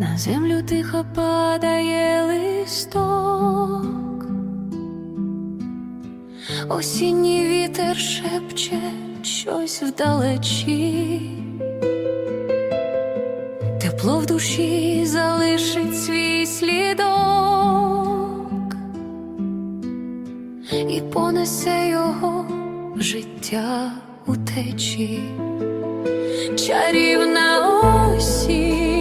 на землю тихо падає листок, осінній вітер шепче щось вдалечі, тепло в душі залишить свій слідок і понесе його життя у течі. Чарівна осінь,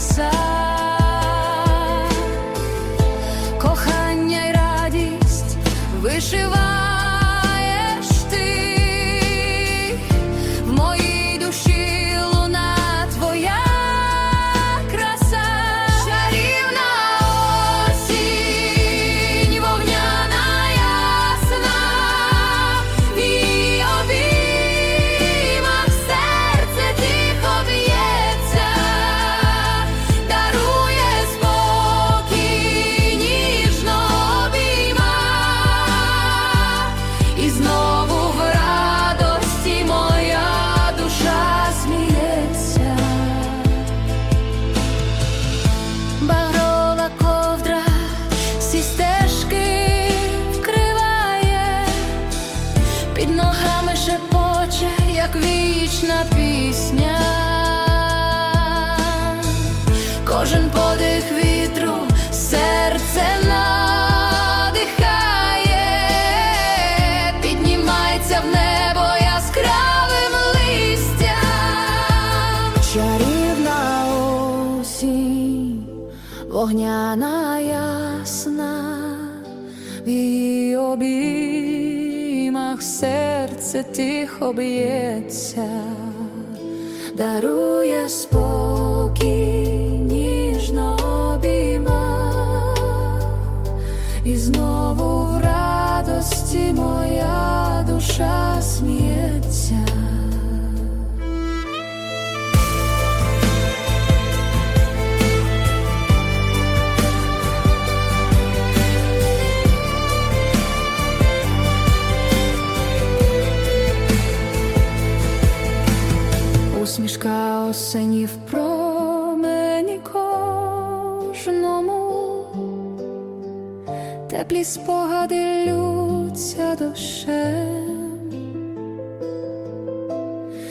не кохання й радість вишиваєш ногами шепоче, як вічна пісня. Кожен подих вітру серце надихає, піднімається в небо яскравим листям. Чарівна осінь, вогняна ясна, в її обіймах серце тихо б'ється, дарує спокій, ніжно обійма, і знову в радості моя душа сміється. Усмішка осені в промені кожному, теплі спогади лються душем,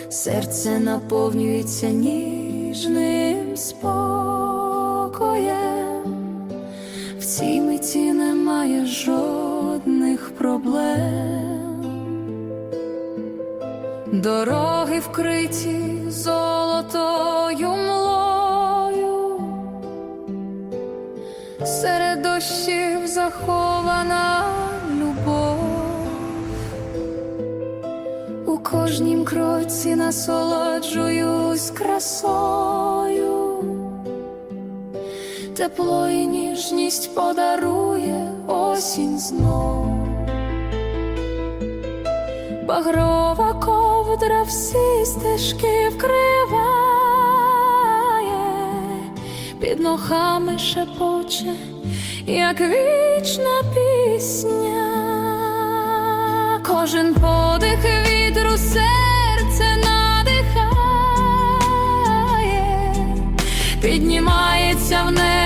серце наповнюється ніжним спокоєм, в цій миті немає жодних проблем. Дороги вкриті золотою млою, серед дощів захована любов, у кожнім кроці насолоджуюсь красою, тепло і ніжність подарує осінь знов. Багрова ковдра всі стежки вкриває, під ногами шепоче, як вічна пісня, кожен подих вітру серце надихає, піднімається в небо.